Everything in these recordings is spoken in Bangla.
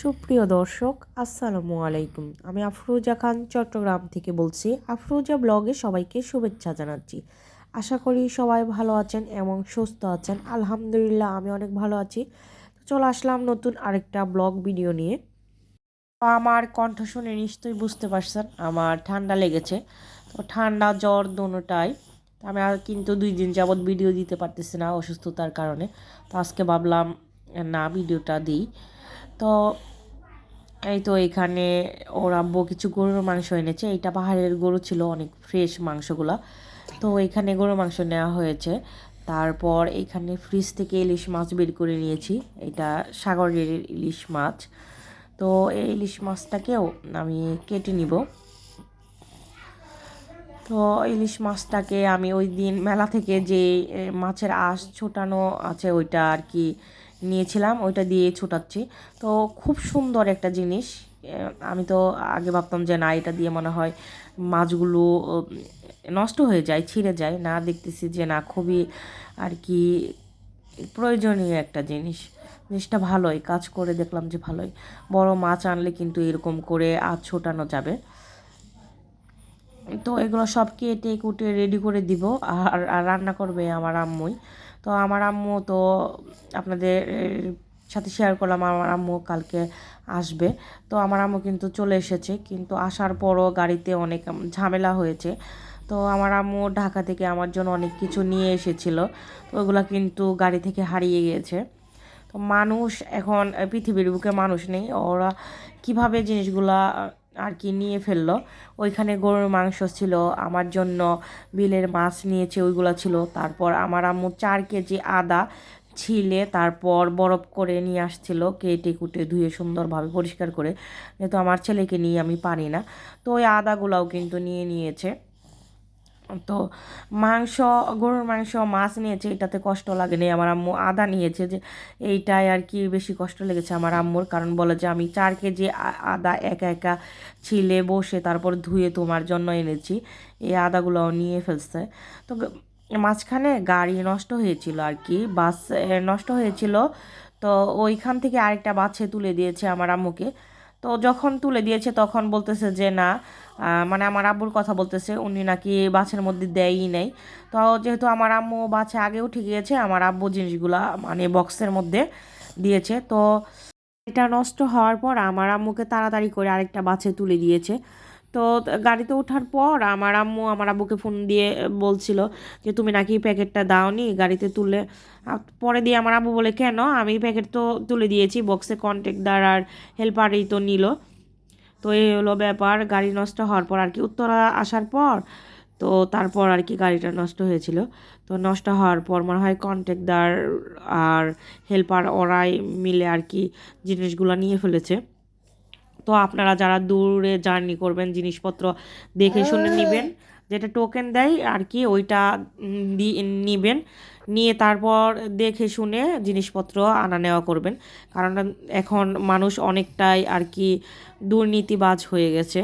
সুপ্রিয় দর্শক, আসসালামু আলাইকুম। আমি আফরোজা খান, চট্টগ্রাম থেকে বলছি। আফরোজা ব্লগে সবাইকে শুভেচ্ছা জানাচ্ছি। আশা করি সবাই ভালো আছেন এবং সুস্থ আছেন। আলহামদুলিল্লাহ, আমি অনেক ভালো আছি। চলে আসলাম নতুন আরেকটা ব্লগ ভিডিও নিয়ে। আমার কণ্ঠ শুনে নিশ্চয়ই বুঝতে পারছেন, আমার ঠান্ডা লেগেছে। তো ঠান্ডা, জ্বর দোনোটাই আমি আর কিন্তু দুই দিন যাবৎ ভিডিও দিতে পারতেছি না অসুস্থতার কারণে। তো আজকে ভাবলাম, না, ভিডিওটা দিই। তো এই তো এখানে ওর কিছু গরুর মাংস এনেছে। এটা পাহাড়ের গরু ছিল, অনেক ফ্রেশ মাংসগুলো। তো এখানে গরুর মাংস নেওয়া হয়েছে। তারপর এখানে ফ্রিজ থেকে ইলিশ মাছ বের করে নিয়েছি। এটা সাগরের ইলিশ মাছ। তো এই ইলিশ মাছটাকেও আমি কেটে নিব। তো ইলিশ মাছটাকে আমি ওই দিন মেলা থেকে যে মাছের আঁশ ছোটানো আছে, ওইটা আর কি নিয়েছিলাম, ওইটা দিয়ে ছোটাচ্ছি। তো খুব সুন্দর একটা জিনিস। আমি তো আগে ভাবতাম যে না, এটা দিয়ে মনে হয় মাছগুলো নষ্ট হয়ে যায়, ছিঁড়ে যায়। না, দেখতেছি যে না, খুবই আর কি প্রয়োজনীয় একটা জিনিস। জিনিসটা ভালোই, কাজ করে দেখলাম যে ভালোই। বড় মাছ আনলে কিন্তু এরকম করে আর ছোটানো যাবে। তো এগুলো সব কেটে কুটে রেডি করে দিব। আর রান্না করবে আমার আম্মুই। তো আমার আম্মু তো আপনাদের সাথে শেয়ার করলাম, আমার আম্মু কালকে আসবে। তো আমার আম্মু কিন্তু চলে এসেছে, কিন্তু আসার পরও গাড়িতে অনেক ঝামেলা হয়েছে। তো আমার আম্মু ঢাকা থেকে আমার জন্য অনেক কিছু নিয়ে এসেছিল, তো ওগুলো কিন্তু গাড়ি থেকে হারিয়ে গিয়েছে। তো মানুষ এখন, পৃথিবীর বুকে মানুষ নেই, ওরা কীভাবে জিনিসগুলা আর কি নিয়ে ফেলল। ওইখানে গরুর মাংস ছিল, আমার জন্য বিলের মাছ নিয়েছে, ওইগুলো ছিল। তারপর আমার আম্মু চার কেজি আদা ছিলে, তারপর বরফ করে নিয়ে আসছিল, কেটে কুটে ধুয়ে সুন্দরভাবে পরিষ্কার করে। যেহেতু আমার ছেলেকে নিয়ে আমি পারি না, তো ওই আদাগুলাও কিন্তু নিয়ে নিয়েছে। তো মাংস, গরুর মাংস, মাছ নিয়েছে, এটাতে কষ্ট লাগেনি। আমার আম্মু আদা নিয়েছে যে, এইটাই আর কি বেশি কষ্ট লেগেছে আমার আম্মুর। কারণ বলে যে, আমি চার কেজি আদা একা একা ছিলে, বসে তারপর ধুয়ে তোমার জন্য এনেছি। এই আদাগুলোও নিয়ে ফেলছে। তো মাঝখানে গাড়ি নষ্ট হয়েছিল আর কি, বাস নষ্ট হয়েছিল। তো ওইখান থেকে আরেকটা বাচ্চা তুলে দিয়েছে আমার আম্মুকে। তো যখন তুলে দিয়েছে তখন বলতেছে যে, না। মানে আমার আব্বুর কথা বলতেছে, উনি নাকি বাছের মধ্যে দেয়ই নেই। তো যেহেতু আমার আম্মু বাছে আগে উঠে গিয়েছে, আমার আব্বু জিনিসগুলা মানে বক্সের মধ্যে দিয়েছে, তো এটা নষ্ট হওয়ার পর আমার আম্মুকে তাড়াতাড়ি করে আরেকটা বাছে তুলে দিয়েছে। তো গাড়িতে ওঠার পর আমার আম্মু আমার আব্বুকে ফোন দিয়ে বলছিল যে, তুমি নাকি প্যাকেটটা দাওনি গাড়িতে তুলে? পরে দিয়ে আমার আব্বু বলে, কেন? আমি প্যাকেট তো তুলে দিয়েছি বক্সে কন্ট্যাক্টদার আর হেল্পারই তো নিল। তো এই হলো ব্যাপার, গাড়ি নষ্ট হওয়ার পর আর কি। উত্তরা আসার পর তো তারপর আর কি গাড়িটা নষ্ট হয়েছিল। তো নষ্ট হওয়ার পর মনে হয় কন্ট্যাক্টদার আর হেল্পার ওরাই মিলে আর কি জিনিসগুলো নিয়ে ফেলেছে। তো আপনারা যারা দূরে জার্নি করবেন জিনিসপত্র দেখে শুনে নেবেন যেটা টোকেন দেয় আর কি ওইটা নিবেন নিয়ে তারপর দেখে শুনে জিনিসপত্র আনা নেওয়া করবেন। কারণ এখন মানুষ অনেকটাই আর কি দুর্নীতিবাজ হয়ে গেছে।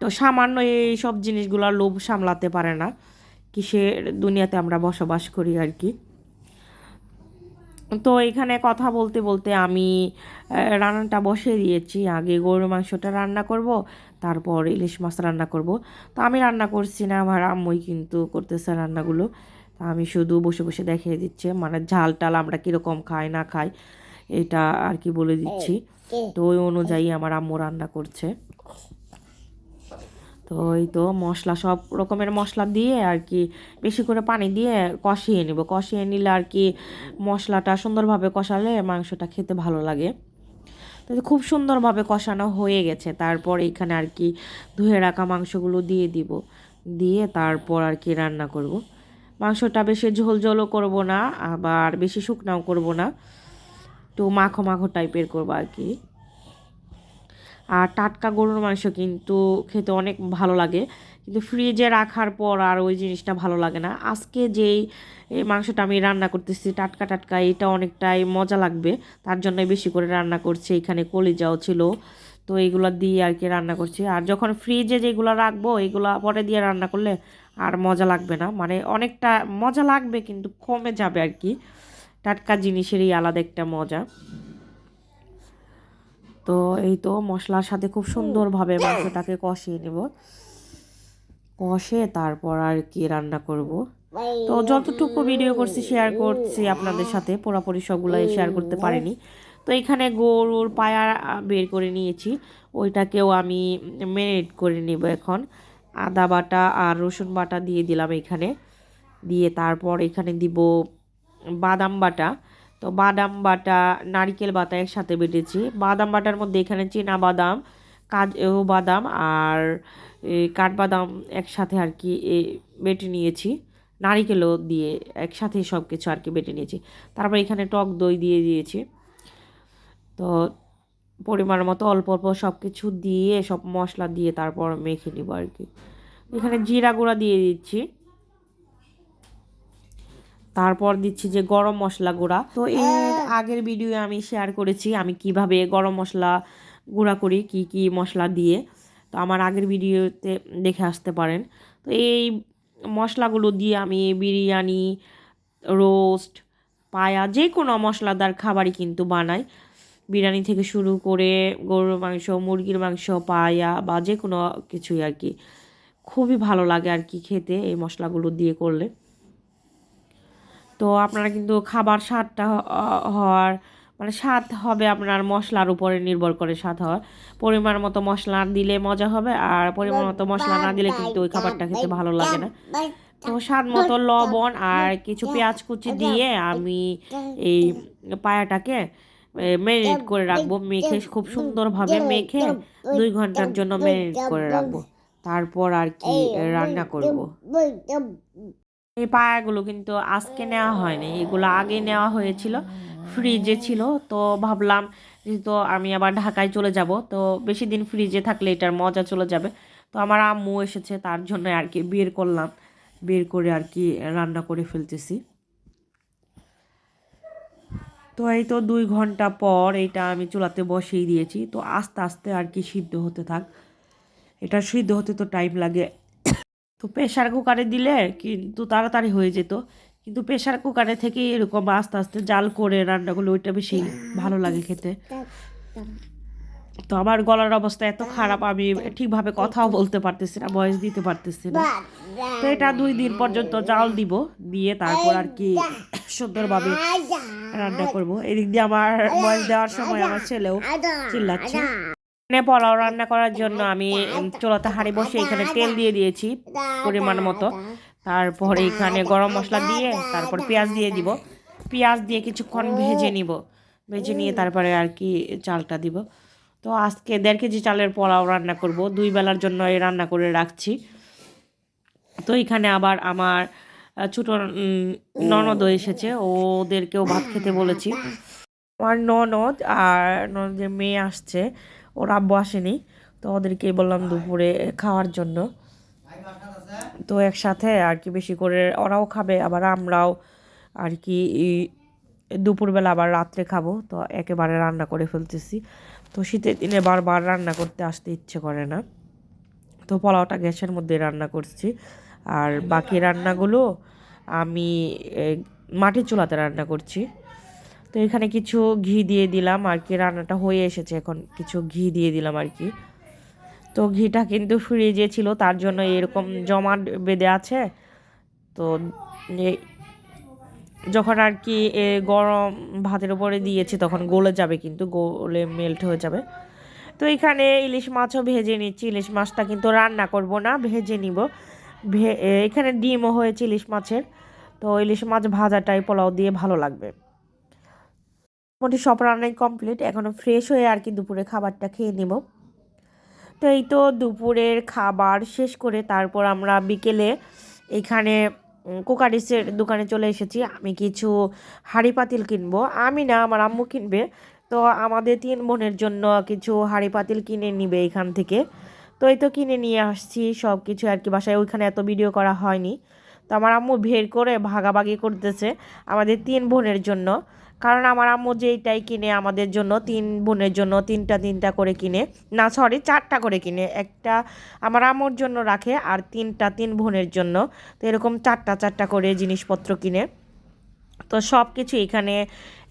তো সামান্য এই সব জিনিসগুলো লোভ সামলাতে পারে না। কিসের দুনিয়াতে আমরা বসবাস করি আর কি। তো এখানে কথা বলতে বলতে আমি রান্নাটা বসিয়ে দিয়েছি। আগে গরুর মাংসটা রান্না করব তারপর ইলিশ মাছ রান্না করব। তো আমি রান্না করছি না আমার আম্মুই কিন্তু করতেছে রান্নাগুলো। তা আমি শুধু বসে বসে দেখিয়ে দিচ্ছি মানে ঝাল টাল আমরা কীরকম খাই না খাই এটা আর কি বলে দিচ্ছি। তো ওই অনুযায়ী আমার আম্মু রান্না করছে। তো এই তো মশলা সব রকমের মশলা দিয়ে আর কি বেশি করে পানি দিয়ে কষিয়ে নেব। কষিয়ে নিলে আর কি মশলাটা সুন্দরভাবে কষালে মাংসটা খেতে ভালো লাগে। তো খুব সুন্দরভাবে কষানো হয়ে গেছে। তারপর এখানে আর কি ধুয়ে রাখা মাংসগুলো দিয়ে দিব। দিয়ে তারপর আর কি রান্না করব। মাংসটা বেশি ঝোল ঝোলও করব না, আবার বেশি শুকনাও করব না। তো মাখো মাখো টাইপের করব আর কি। আর টাটকা গরুর মাংস কিন্তু খেতে অনেক ভালো লাগে। কিন্তু ফ্রিজে রাখার পর আর ওই জিনিসটা ভালো লাগে না। আজকে যেই মাংসটা আমি রান্না করতেছি, টাটকা টাটকা, এটা অনেকটাই মজা লাগবে। তার জন্য বেশি করে রান্না করছি। এখানে কলিজাও ছিল। তো এইগুলো দিয়ে আর কি রান্না করছি। আর যখন ফ্রিজে যেগুলো রাখব এইগুলো পরে দিয়ে রান্না করলে আর মজা লাগবে না। মানে অনেকটা মজা লাগবে, কিন্তু কমে যাবে আর কি। টাটকা জিনিসেরই আলাদা একটা মজা। তো এই তো মশলার সাথে খুব সুন্দরভাবে মাংসটাকে কষিয়ে নেব। কষে তারপর আর কি রান্না করব। তো যতটুকু ভিডিও করছি শেয়ার করছি আপনাদের সাথে পুরোপুরি সবগুলো শেয়ার করতে পারিনি। তো এখানে গরুর পায়া বের করে নিয়েছি। ওইটাকেও আমি ম্যারিনেট করে নেব এখন। আদা বাটা আর রসুন বাটা দিয়ে দিলাম এখানে। দিয়ে তারপর এখানে দিব বাদাম বাটা। তো বাদাম বাটা নারকেল বাটা একসাথে বেটেছি। বাদাম বাটার মধ্যে এখানে চীনা বাদাম কাজু বাদাম আর কাঠবাদাম একসাথে আর কি বেটে নিয়েছি। নারিকেলও দিয়ে একসাথে সব কিছু আর কি বেটে নিয়েছি। তারপর এখানে টক দই দিয়ে দিয়েছি। তো পরিমাণ মতো অল্প অল্প সব কিছু দিয়ে সব মশলা দিয়ে তারপর মেখে নিব আর কি। এখানে জিরা গুঁড়া দিয়ে দিচ্ছি। তারপর দিচ্ছি যে গরম মশলা গুঁড়া। তো এর আগের ভিডিও আমি শেয়ার করেছি, আমি কীভাবে গরম মশলা গুঁড়া করি, কি কি মশলা দিয়ে। তো আমার আগের ভিডিওতে দেখে আসতে পারেন। তো এই মশলাগুলো দিয়ে আমি বিরিয়ানি রোস্ট পায়া, যে কোনো মশলাদার খাবারই কিন্তু বানাই। বিরিয়ানি থেকে শুরু করে গরুর মাংস, মুরগির মাংস, পায়া বা যে কোনো কিছুই আর কি। খুবই ভালো লাগে আর কি খেতে এই মশলাগুলো দিয়ে করলে। তো আপনারা কিন্তু খাবার স্বাদটা হওয়ার মানে স্বাদ হবে আপনার মশলার উপরে নির্ভর করে স্বাদ হওয়ার। পরিমাণ মতো মশলা দিলে মজা হবে আর পরিমাণ মতো মশলা না দিলে কিন্তু ওই খাবারটা খেতে ভালো লাগে না। তো স্বাদ মতো লবণ আর কিছু পেঁয়াজ কুচি দিয়ে আমি এই পায়াটাকে ম্যারিনেট করে রাখব। মেখে খুব সুন্দরভাবে মেখে দুই ঘণ্টার জন্য ম্যারিনেট করে রাখব। তারপর আর কি রান্না করব। এই পায়াগুলো কিন্তু আজকে নেওয়া হয়নি, এগুলো আগে নেওয়া হয়েছিল ফ্রিজে ছিল। তো ভাবলাম যেহেতু আমি আবার ঢাকায় চলে যাব, তো বেশি দিন ফ্রিজে থাকলে এটার মজা চলে যাবে। তো আমার আম্মু এসেছে, তার জন্য আর কি বের করলাম, বের করে আর কি রান্না করে ফেলতেছি। তো এই তো দুই ঘণ্টা পর এটা আমি চুলাতে বসিয়ে দিয়েছি, তো আস্তে আস্তে আর কি সিদ্ধ হতে থাক। এটা সিদ্ধ হতে তো টাইম লাগে তো প্রেশার কুকারে দিলে কিন্তু তাড়াতাড়ি হয়ে যেত। কিন্তু প্রেশার কুকারে থেকে এরকম আস্তে আস্তে জাল করে রান্নাগুলো, ওইটা বেশি ভালো লাগে খেতে। তো আমার গলার অবস্থা এত খারাপ, আমি ঠিকভাবে কথাও বলতে পারতেছি না ভয়েস দিতে পারতেছি না। তো এটা দুই দিন পর্যন্ত জাল দিব, দিয়ে তারপর আর কি সুন্দরভাবে রান্না করব। এদিক দিয়ে আমার বয়স দেওয়ার সময় আমার ছেলেও চিল্লাচ্ছে। এখানে পোলাও রান্না করার জন্য আমি চুলাতে হাঁড়ি বসে এখানে তেল দিয়ে দিয়েছি পরিমাণ মতো। তারপর এখানে গরম মশলা দিয়ে, তারপর পেঁয়াজ দিয়ে দিব। পেঁয়াজ দিয়ে কিছুক্ষণ ভেজে নিব। ভেজে নিয়ে তারপরে আর কি চালটা দিব। তো আজকে দেড় কেজি চালের পোলাও রান্না করব। দুই বেলার জন্য এই রান্না করে রাখছি। তো এখানে আবার আমার ছোট ননদও এসেছে। ওদেরকেও ভাত খেতে বলেছি। আমার ননদ আর ননদের মেয়ে আসছে। ওর আব্বু আসেনি, তো ওদেরকে বললাম দুপুরে খাওয়ার জন্য। তো একসাথে আর কি বেশি করে ওরাও খাবে, আবার আমরাও আর কি দুপুরবেলা আবার রাত্রে খাব, তো একেবারে রান্না করে ফেলতেছি। তো শীতের দিনে বারবার রান্না করতে আসতে ইচ্ছে করে না। তো পোলাওটা গ্যাসের মধ্যে রান্না করছি, আর বাকি রান্নাগুলো আমি মাটির চুলাতে রান্না করছি। তো এখানে কিছু ঘি দিয়ে দিলাম আর কি, রান্নাটা হয়ে এসেছে এখন। কিছু ঘি দিয়ে দিলাম আর কি। তো ঘিটা কিন্তু ফ্রিজে ছিল, তার জন্য এরকম জমাট বেঁধে আছে। তো যখন আর কি গরম ভাতের উপরে দিয়েছি, তখন গলে যাবে কিন্তু, গলে মেল্ট হয়ে যাবে। তো এখানে ইলিশ মাছও ভেজে নিচ্ছি। ইলিশ মাছটা কিন্তু রান্না করব না, ভেজে নিব। এখানে ডিমও হয়েছে ইলিশ মাছের। তো ইলিশ মাছ ভাজাটাই পোলাও দিয়ে ভালো লাগবে। মোটামুটি সব রান্নাই কমপ্লিট এখনও ফ্রেশ হয়ে আর কি দুপুরে খাবারটা খেয়ে নেব। তো এই তো দুপুরের খাবার শেষ করে তারপর আমরা বিকেলে এখানে কোকারিসের দোকানে চলে এসেছি। আমি কিছু হাঁড়ি পাতিল কিনবো। আমি না, আমার আম্মু কিনবে। তো আমাদের তিন বোনের জন্য কিছু হাঁড়ি পাতিল কিনে নিবে এখান থেকে। তো এই তো কিনে নিয়ে আসছি সব কিছু আর কি বাসায়। ওইখানে এত ভিডিও করা হয়নি। তো আমার আম্মু বের করে ভাগাভাগি করতেছে আমাদের তিন বোনের জন্য। কারণ আমার আম্মু যেইটাই কিনে আমাদের জন্য, তিন বোনের জন্য, তিনটা তিনটা করে কিনে, না সরি চারটা করে কিনে, একটা আমার আম্মুর জন্য রাখে আর তিনটা তিন বোনের জন্য, তো এরকম চারটা চারটা করে জিনিসপত্র কিনে। তো সব কিছু এখানে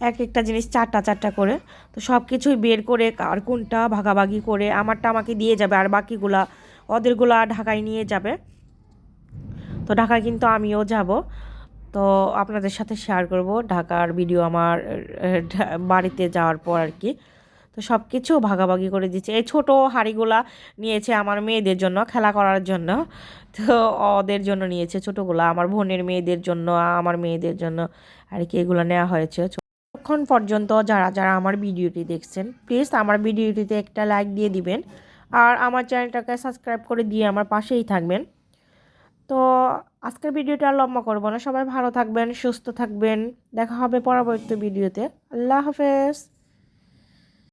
এক একটা জিনিস চারটা চারটা করে, তো সব কিছুই বের করে কার কোনটা ভাগাভাগি করে আমারটা আমাকে দিয়ে যাবে আর বাকিগুলা ওদেরগুলা ঢাকায় নিয়ে যাবে। তো ঢাকায় কিন্তু আমিও যাব। তো আপনাদের সাথে শেয়ার করব। ঢাকার ভিডিও আমার বাড়িতে যাওয়ার পর আর কি। তো সব কিছু ভাগাভাগি করে দিচ্ছে। এই ছোটো হাঁড়িগুলা নিয়েছে আমার মেয়েদের জন্য, খেলা করার জন্য। তো ওদের জন্য নিয়েছে ছোটোগুলা, আমার বোনের মেয়েদের জন্য, আমার মেয়েদের জন্য আর কি এগুলো নেওয়া হয়েছে। তখন পর্যন্ত যারা যারা আমার ভিডিওটি দেখছেন প্লিজ আমার ভিডিওটিতে একটা লাইক দিয়ে দিবেন। আর আমার চ্যানেলটাকে সাবস্ক্রাইব করে দিয়ে আমার পাশেই থাকবেন। তো আজকের ভিডিওটা আর লম্বা করব না। সবাই ভালো থাকবেন, সুস্থ থাকবেন। দেখা হবে পরবর্তী ভিডিওতে। আল্লাহ হাফেজ।